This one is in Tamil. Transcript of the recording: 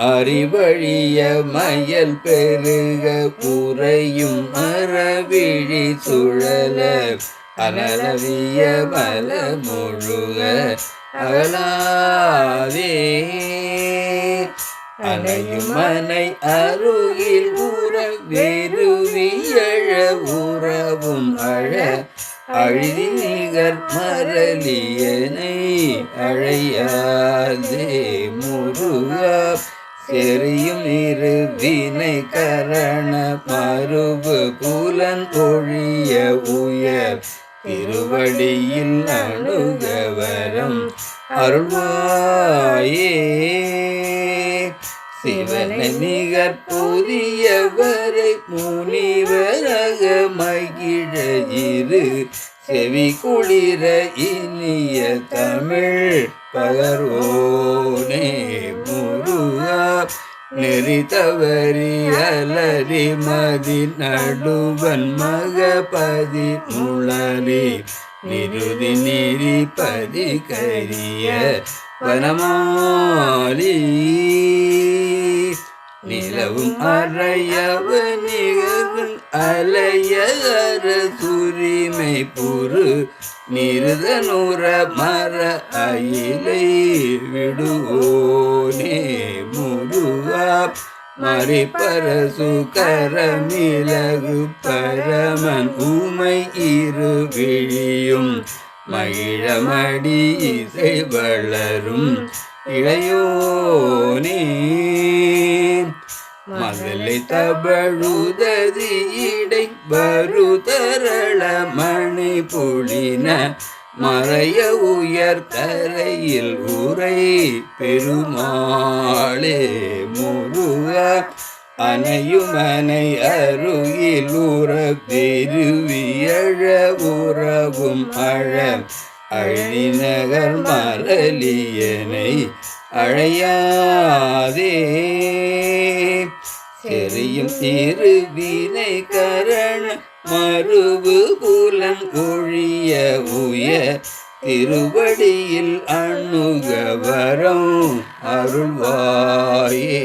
அறிவழிய மயல் பெருக புறையும் அறவிழி சுழல அனலவிய மல முழுக அகலாதே. அணையும் மனை அருகில் உற வெறுவியழ உறவும் அழ. அழுதி நிகர் மரலியனை அழையாதே. எரியும் இரு வினை கரண மறுபு புலன் ஒழிய உயர். திருவடியில் அணுகவரம் அருள்வாயே. சிவனை நிகர் புதியவரை முனிவரக மகிழ இரு. செவி குளிர இனிய தமிழ் பகர்வோனே. நெறி தவறி மதி நடுவன் மகபதி முழலி நிருதி நெறிப்பதி கரிய வனமாலி. நிலவும் அறையவ நிகழும் அலையர துரிமை புரு நிருதனுற மர அயிலை விடுவோனே முருகா மறிப்பரசு கரமிலகு பரமன் ஊமை இரு விழியும். மகிழமடி இசை வளரும். இளையோனே. மதலை தபழுததி இடை வருதரள மணி புளின மறைய உயர் கரையில் உரை பெருமாளே முருக அணையுமனை அருகில் உற பெருவியழ உறவும் அழ அழிநகர் மரலியனை அழையாதே. தெரியும் இருவினை கரண மறுவு புலன் ஒழிய உய திருவடியில் அணுகவரம் அருள்வாயே.